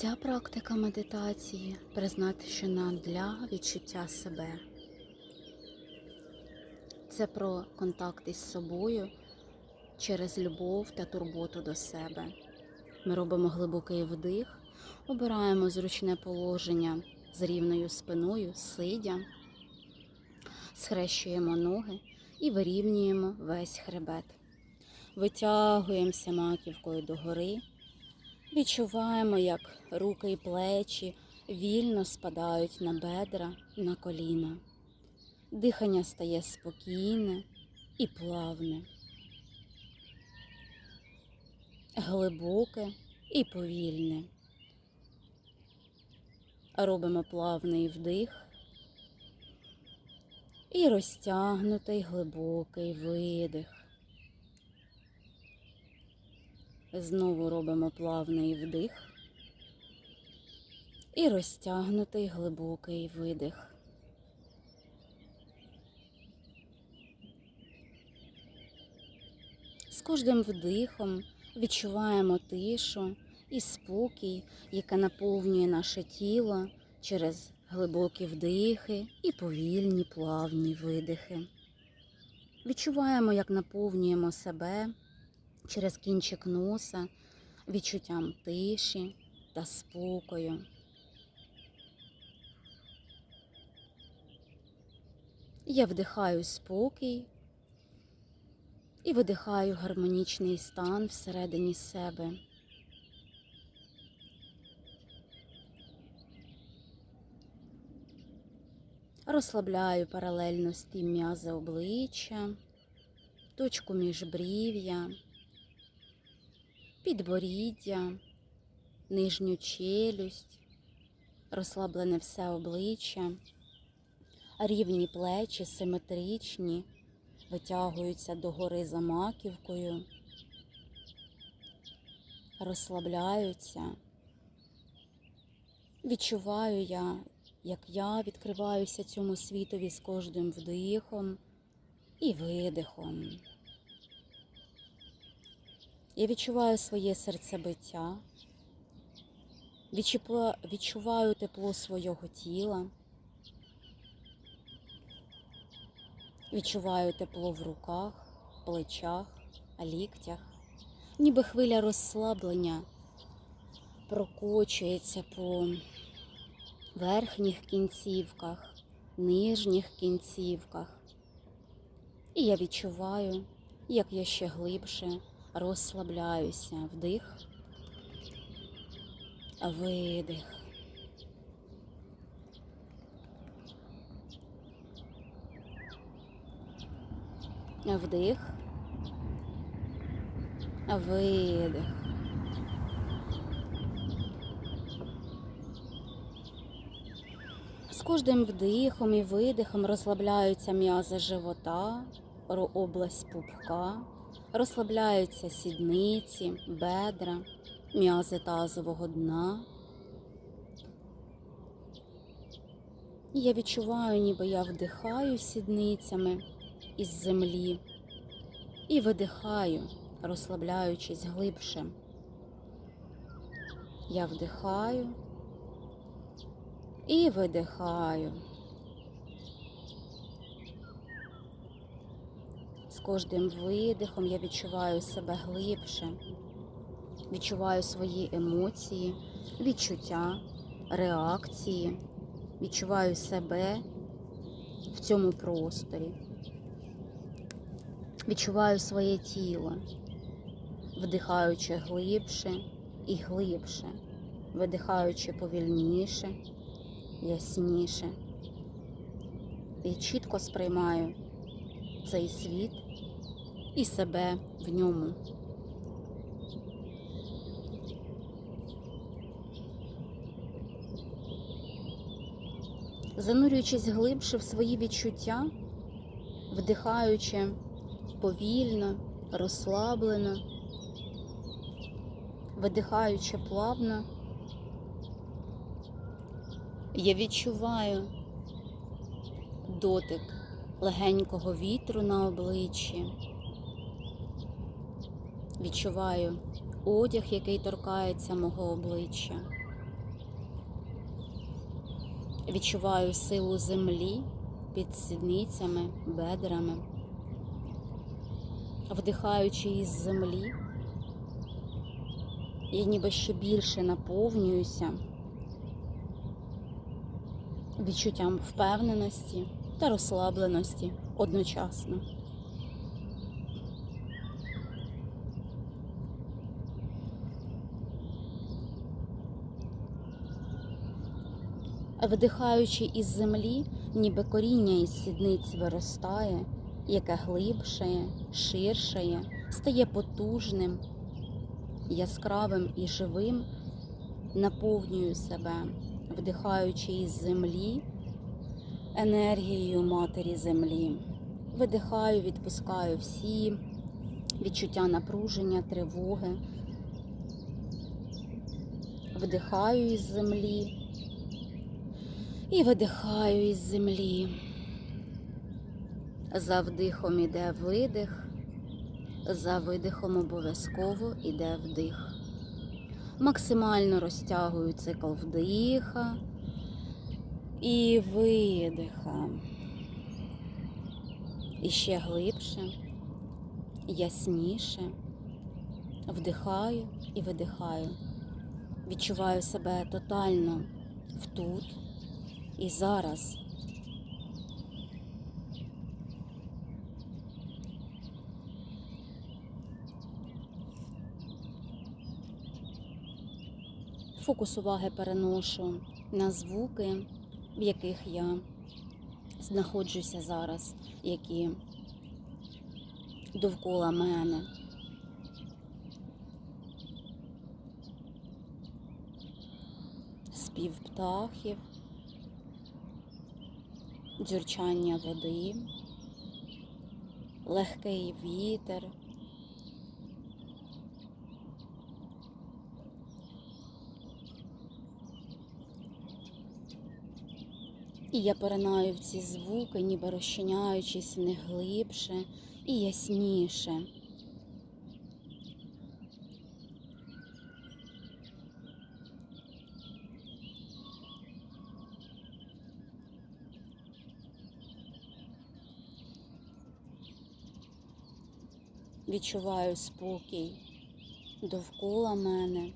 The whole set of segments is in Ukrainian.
Ця практика медитації призначена для відчуття себе. Це про контакт із собою через любов та турботу до себе. Ми робимо глибокий вдих, обираємо зручне положення з рівною спиною, сидя, схрещуємо ноги і вирівнюємо весь хребет. Витягуємося маківкою догори. Відчуваємо, як руки і плечі вільно спадають на бедра, на коліна. Дихання стає спокійне і плавне, глибоке і повільне. Робимо плавний вдих і розтягнутий глибокий видих. Знову робимо плавний вдих і розтягнутий глибокий видих. З кожним вдихом відчуваємо тишу і спокій, яке наповнює наше тіло через глибокі вдихи і повільні плавні видихи. Відчуваємо, як наповнюємо себе через кінчик носа відчуттям тиші та спокою. Я вдихаю спокій і видихаю гармонічний стан всередині себе. Розслабляю паралельно з тим м'язи обличчя, точку міжбрів'я, підборіддя, нижню челюсть, розслаблене все обличчя, рівні плечі симетричні, витягуються догори за маківкою, розслабляються. Відчуваю я, як я відкриваюся цьому світові з кожним вдихом і видихом. Я відчуваю своє серцебиття, відчуваю тепло свого тіла, відчуваю тепло в руках, плечах, ліктях, ніби хвиля розслаблення прокочується по верхніх кінцівках, нижніх кінцівках. І я відчуваю, як я ще глибше розслабляюся. Вдих, видих. Вдих, видих. З кожним вдихом і видихом розслабляються м'язи живота, область пупка, розслабляються сідниці, бедра, м'язи тазового дна. І я відчуваю, ніби я вдихаю сідницями із землі і видихаю, розслабляючись глибше. Я вдихаю і видихаю. З кожним видихом я відчуваю себе глибше, відчуваю свої емоції, відчуття, реакції, відчуваю себе в цьому просторі, відчуваю своє тіло, вдихаючи глибше і глибше, видихаючи повільніше, ясніше. І чітко сприймаю цей світ і себе в ньому. Занурюючись глибше в свої відчуття, вдихаючи повільно, розслаблено, видихаючи плавно, я відчуваю дотик легенького вітру на обличчі. Відчуваю одяг, який торкається мого обличчя. Відчуваю силу землі під сідницями, бедрами. Вдихаючи із землі, я ніби ще більше наповнююся відчуттям впевненості та розслабленості одночасно. Видихаючи із землі, ніби коріння із сідниць виростає, яке глибшає, ширшає, стає потужним, яскравим і живим, наповнюю себе, вдихаючи із землі енергією матері землі. Видихаю, відпускаю всі відчуття напруження, тривоги. Вдихаю із землі і видихаю із землі. За вдихом іде видих, за видихом обов'язково іде вдих. Максимально розтягую цикл вдиха і видиха. І ще глибше, ясніше. Вдихаю і видихаю. Відчуваю себе тотально в тут і зараз. Фокус уваги переношу на звуки, в яких я знаходжуся зараз, які довкола мене. Спів птахів, дзюрчання води, легкий вітер. І я поринаю в ці звуки, ніби розчиняючись в них глибше і ясніше. Відчуваю спокій довкола мене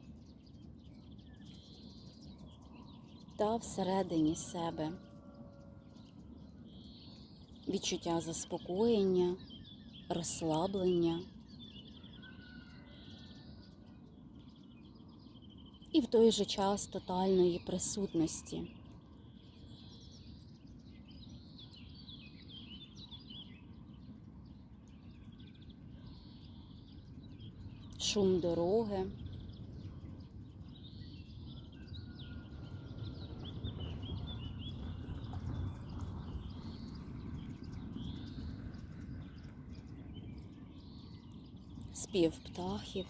та всередині себе. Відчуття заспокоєння, розслаблення. І в той же час тотальної присутності. Шум дороги. Спів птахів.